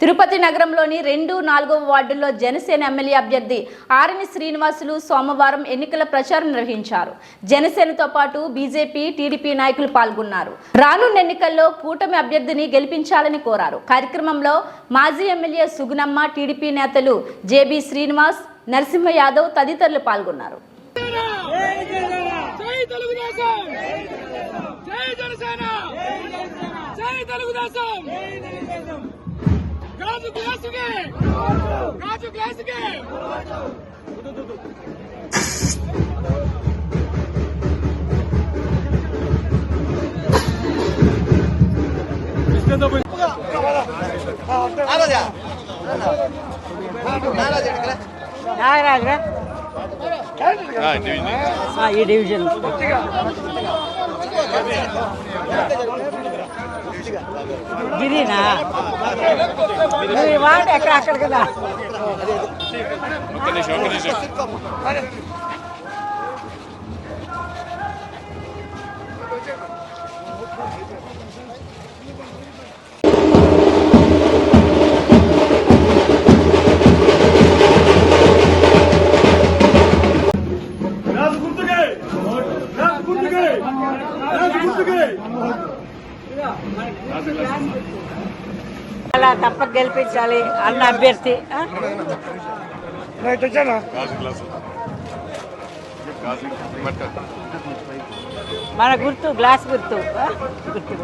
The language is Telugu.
తిరుపతి నగరంలోని రెండు నాలుగవ వార్డుల్లో జనసేన ఎమ్మెల్యే అభ్యర్థి ఆర్ఎన్ శ్రీనివాసులు సోమవారం ఎన్నికల ప్రచారం నిర్వహించారు. జనసేనతో పాటు బీజేపీ టీడీపీ నాయకులు పాల్గొన్నారు. రానున్న ఎన్నికల్లో కూటమి అభ్యర్థిని గెలిపించాలని కోరారు. కార్యక్రమంలో మాజీ ఎమ్మెల్యే సుగునమ్మ టీడీపీ నేతలు జేబీ శ్రీనివాస్ నరసింహ యాదవ్ తదితరులు పాల్గొన్నారు. జై జనసేన! జై తెలుగుదేశం! ರಾಜು ಕ್ಲಾಸ್ಗೆ ರಾಜು ಕ್ಲಾಸ್ಗೆ ನಾಗರಾಜ್ರ ಹಾಂ ಈ ಡಿವಿಷನ್ గిరినా? వాడు ఎక్కడ అక్కడ కదా? రాజు గుర్తుకే. రాజు గుర్తుకే. రాజు గుర్తుకే. అలా తప్పక గెలిపించాలి అన్న అభ్యర్థి? మన గుర్తు గ్లాస్ గుర్తు? గుర్తు